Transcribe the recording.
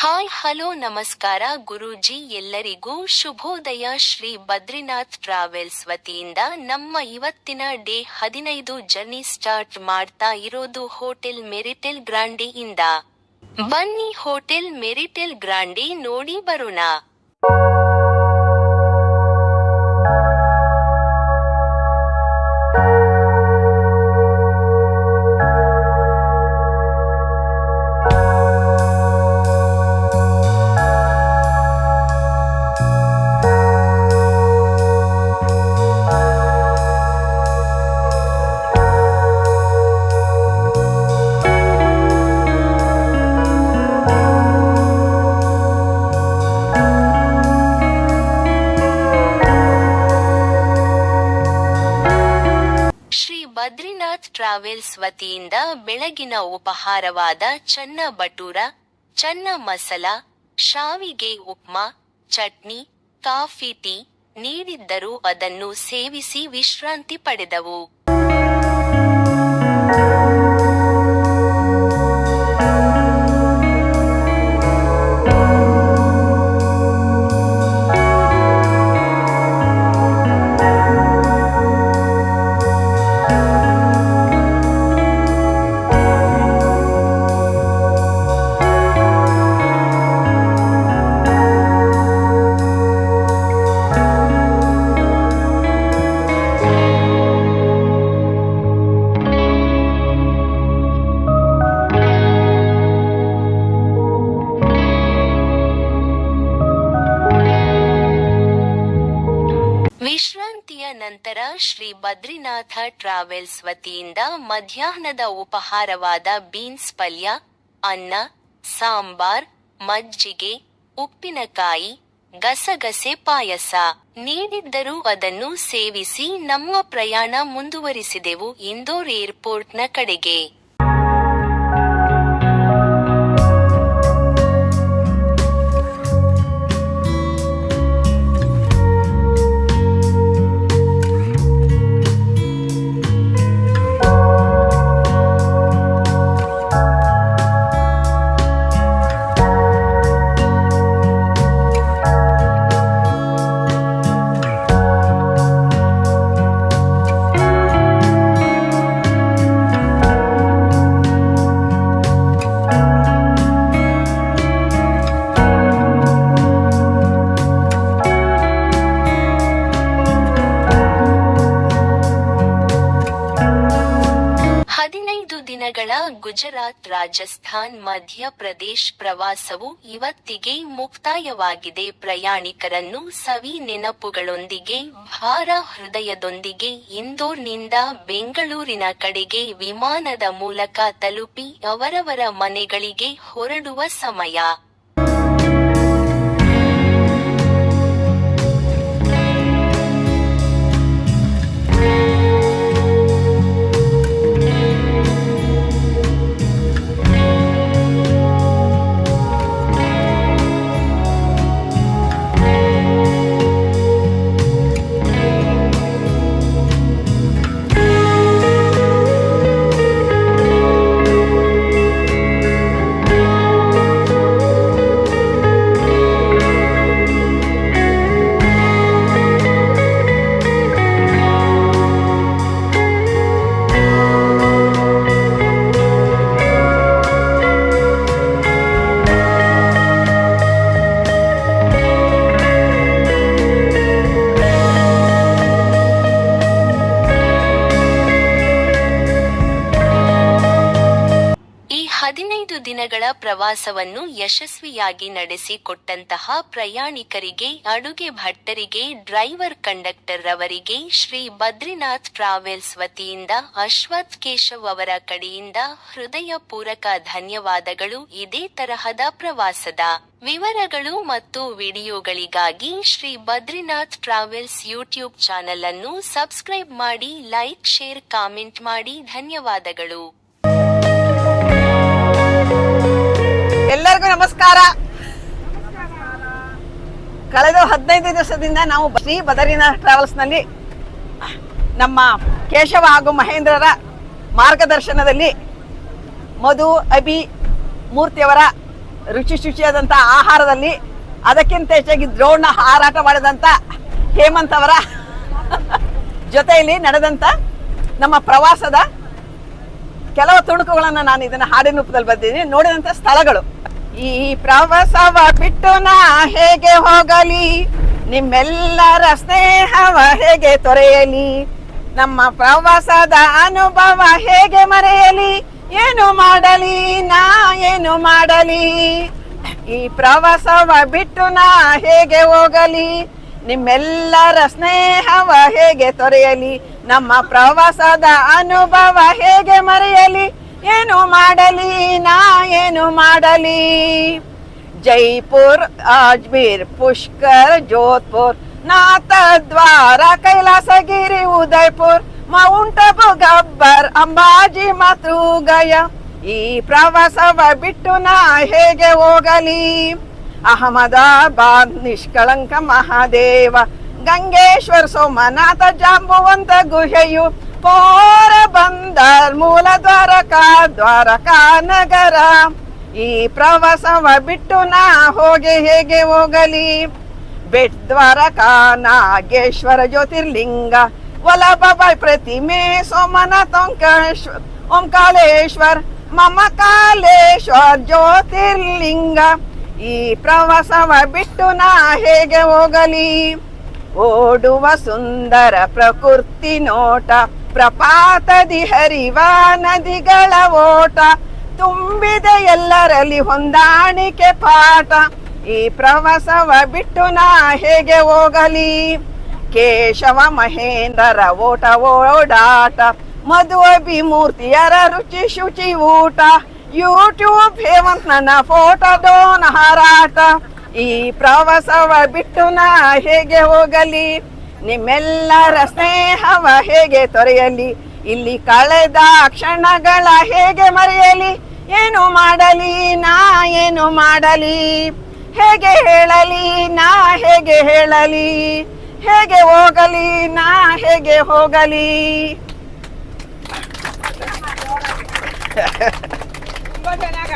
Hi, hello, ನಮಸ್ಕಾರ. ಗುರೂಜಿ, ಎಲ್ಲರಿಗೂ ಶುಭೋದಯ. ಶ್ರೀ ಬದ್ರಿನಾಥ್ ಟ್ರಾವೆಲ್ಸ್ ವತಿಯಿಂದ ನಮ್ಮ ಇವತ್ತಿನ ಡೇ ಹದಿನೈದು ಜರ್ನಿ ಸ್ಟಾರ್ಟ್ ಮಾಡ್ತಾ ಇರೋದು ಹೋಟೆಲ್ ಮೆರಿಟೆಲ್ ಗ್ರಾಂಡಿಯಿಂದ. ಬನ್ನಿ ಹೋಟೆಲ್ ಮೆರಿಟೆಲ್ ಗ್ರಾಂಡಿ ನೋಡಿ ಬರೋಣ. ಟ್ರಾವೆಲ್ಸ್ ವತಿಯಿಂದ ಬೆಳಗಿನ ಉಪಹಾರವಾದ ಚನ್ನ ಬಟೂರ, ಚನ್ನ ಮಸಾಲ, ಶಾವಿಗೆ ಉಪ್ಮಾ, ಚಟ್ನಿ, ಕಾಫಿ ಟೀ ನೀಡಿದ್ದರೂ ಅದನ್ನು ಸೇವಿಸಿ ವಿಶ್ರಾಂತಿ ಪಡೆದವು. ನಂತರ ಶ್ರೀ ಬದ್ರಿನಾಥ ಟ್ರಾವೆಲ್ಸ್ ವತಿಯಿಂದ ಮಧ್ಯಾಹ್ನದ ಉಪಹಾರವಾದ ಬೀನ್ಸ್ ಪಲ್ಯ, ಅನ್ನ, ಸಾಂಬಾರ್, ಮಜ್ಜಿಗೆ, ಉಪ್ಪಿನಕಾಯಿ, ಗಸಗಸೆ ಪಾಯಸ ನೀಡಿದ್ದರೂ ಅದನ್ನು ಸೇವಿಸಿ ನಮ್ಮ ಪ್ರಯಾಣ ಮುಂದುವರಿಸಿದೆವು ಇಂದೋರ್ ಏರ್ಪೋರ್ಟ್ನ ಕಡೆಗೆ. ದಿನಗಳ ಗುಜರಾತ್ ರಾಜಸ್ಥಾನ್ ಮಧ್ಯಪ್ರದೇಶ್ ಪ್ರವಾಸವು ಇವತ್ತಿಗೆ ಮುಕ್ತಾಯವಾಗಿದೆ. ಪ್ರಯಾಣಿಕರನ್ನು ಸವಿ ನೆನಪುಗಳೊಂದಿಗೆ, ಭಾರ ಹೃದಯದೊಂದಿಗೆ ಇಂದೋರ್ನಿಂದ ಬೆಂಗಳೂರಿನ ಕಡೆಗೆ ವಿಮಾನದ ಮೂಲಕ ತಲುಪಿ ಅವರವರ ಮನೆಗಳಿಗೆ ಹೊರಡುವ ಸಮಯ. ಹದಿನೈದು ದಿನಗಳ ಪ್ರವಾಸವನ್ನು ಯಶಸ್ವಿಯಾಗಿ ನಡೆಸಿಕೊಟ್ಟಂತಹ ಪ್ರಯಾಣಿಕರಿಗೆ, ಅಡುಗೆ ಭಟ್ಟರಿಗೆ, ಡ್ರೈವರ್ ಕಂಡಕ್ಟರ್ ರವರಿಗೆ, ಶ್ರೀ ಬದ್ರಿನಾಥ್ ಟ್ರಾವೆಲ್ಸ್ ವತಿಯಿಂದ ಅಶ್ವಥ್ ಕೇಶವ್ ಅವರ ಕಡೆಯಿಂದ ಹೃದಯಪೂರ್ವಕ ಧನ್ಯವಾದಗಳು. ಇದೇ ತರಹದ ಪ್ರವಾಸದ ವಿವರಗಳು ಮತ್ತು ವಿಡಿಯೋಗಳಿಗಾಗಿ Shri Badrinath travels YouTube channel ಅನ್ನು ಸಬ್ಸ್ಕ್ರೈಬ್ ಮಾಡಿ, ಲೈಕ್, ಶೇರ್, ಕಾಮೆಂಟ್ ಮಾಡಿ. ಧನ್ಯವಾದಗಳು. ಎಲ್ಲರಿಗೂ ನಮಸ್ಕಾರ. ಕಳೆದ ಹದಿನೈದು ದಿವಸದಿಂದ ನಾವು ಶ್ರೀ ಬದರಿನಾಥ್ ಟ್ರಾವೆಲ್ಸ್ನಲ್ಲಿ ನಮ್ಮ ಕೇಶವ ಹಾಗೂ ಮಹೇಂದ್ರರ ಮಾರ್ಗದರ್ಶನದಲ್ಲಿ ಮಧು, ಅಭಿ, ಮೂರ್ತಿಯವರ ರುಚಿ ಶುಚಿಯಾದಂಥ ಆಹಾರದಲ್ಲಿ ಅದಕ್ಕಿಂತ ಹೆಚ್ಚಾಗಿ ದ್ರೋಣ ಹಾರಾಟ ಮಾಡಿದಂಥ ಹೇಮಂತ್ ಅವರ ಜೊತೆಯಲ್ಲಿ ನಡೆದಂಥ ನಮ್ಮ ಪ್ರವಾಸದ ಕೆಲವು ತುಣುಕುಗಳನ್ನು ನಾನು ಇದನ್ನು ಹಾಡಿನ ರೂಪದಲ್ಲಿ ಬಂದಿದ್ದೀನಿ ನೋಡಿದಂಥ ಸ್ಥಳಗಳು. ಈ ಪ್ರವಾಸವ ಬಿಟ್ಟು ನಾ ಹೇಗೆ ಹೋಗಲಿ? ನಿಮ್ಮೆಲ್ಲರ ಸ್ನೇಹವ ಹೇಗೆ ತೊರೆಯಲಿ? ನಮ್ಮ ಪ್ರವಾಸದ ಅನುಭವ ಹೇಗೆ ಮರೆಯಲಿ? ಏನು ಮಾಡಲಿ? ನಾ ಏನು ಮಾಡಲಿ? ಈ ಪ್ರವಾಸವ ಬಿಟ್ಟು ನಾ ಹೇಗೆ ಹೋಗಲಿ? ನಿಮ್ಮೆಲ್ಲರ ಸ್ನೇಹವ ಹೇಗೆ ತೊರೆಯಲಿ? ನಮ್ಮ ಪ್ರವಾಸದ ಅನುಭವ ಹೇಗೆ ಮರೆಯಲಿ? ಏನು ಮಾಡಲಿ ನಾ ಏನು ಮಾಡಲಿ ಜೈಪುರ್ ಅಜ್ಮೀರ್ ಪುಷ್ಕರ್ ಜೋಧ್ಪುರ್ ನಾಥ ದ್ವಾರ ಕೈಲಾಸಗಿರಿ ಉದಯ್ಪುರ್ ಮೌಂಟ್ ಅಬು ಗಬ್ಬರ್ ಅಂಬಾಜಿ ಮತ್ತು ಗಯ ಈ ಪ್ರವಾಸವ ಬಿಟ್ಟು ನಾ ಹೇಗೆ ಹೋಗಲಿ ಅಹಮದಾಬಾದ್ ನಿಷ್ಕಳಂಕ ಮಹಾದೇವ ಗಂಗೇಶ್ವರ ಸೋಮನಾಥ ಜಾಂಬುವಂತ ಗುಹೆಯು ಪೋರ ಬಂದರ್ ಮೂಲ ದ್ವಾರಕಾ ದ್ವಾರಕಾ ನಗರ ಈ ಪ್ರವಾಸವ ಬಿಟ್ಟು ನಾ ಹೋಗಿ ಹೇಗೆ ಹೋಗಲಿ ಬೆಟ್ ದ್ವಾರಕಾ ನಾಗೇಶ್ವರ ಜ್ಯೋತಿರ್ಲಿಂಗ ವಲ್ಲಭ ಪ್ರತಿಮೆ ಸೋಮನಾಥ ಓಂಕಾರೇಶ್ವರ್ ಓಂಕಾಲೇಶ್ವರ್ ಮಮ ಕಾಲೇಶ್ವರ್ ಜ್ಯೋತಿರ್ಲಿಂಗ ಈ ಪ್ರವಾಸವ ಬಿಟ್ಟು ನಾ ಹೇಗೆ ಹೋಗಲಿ ಓಡುವ ಸುಂದರ ಪ್ರಕೃತಿ ನೋಟ ಪ್ರಪಾತದಿ ಹರಿವ ನದಿಗಳ ಓಟ, ತುಂಬಿದೆ ಎಲ್ಲರಲ್ಲಿ ಹೊಂದಾಣಿಕೆ ಪಾಠ. ಈ ಪ್ರವಾಸವ ಬಿಟ್ಟು ನಾ ಹೇಗೆ ಹೋಗಲಿ? ಕೇಶವ ಮಹೇಂದ್ರರ ಓಟ ಓಡಾಟ, ಮಧು ಮೂರ್ತಿಯರ ರುಚಿ ಶುಚಿ ಊಟ, ಯೂಟ್ಯೂಬ್ ಹೇವಂತ್ ನನ್ನ ಫೋಟೋ ದೋನ ಹಾರಾಟ. ಈ ಪ್ರವಾಸವ ಬಿಟ್ಟು ನಾ ಹೇಗೆ ಹೋಗಲಿ? ನಿಮ್ಮೆಲ್ಲರ ಸ್ನೇಹವ ಹೇಗೆ ತೊರೆಯಲಿ? ಇಲ್ಲಿ ಕಳೆದ ಕ್ಷಣಗಳ ಹೇಗೆ ಮರೆಯಲಿ? ಏನು ಮಾಡಲಿ? ನಾ ಏನು ಮಾಡಲಿ? ಹೇಗೆ ಹೇಳಲಿ? ನಾ ಹೇಗೆ ಹೇಳಲಿ? ಹೇಗೆ ಹೋಗಲಿ? ನಾ ಹೇಗೆ ಹೋಗಲಿ? ಚೆನ್ನಾಗ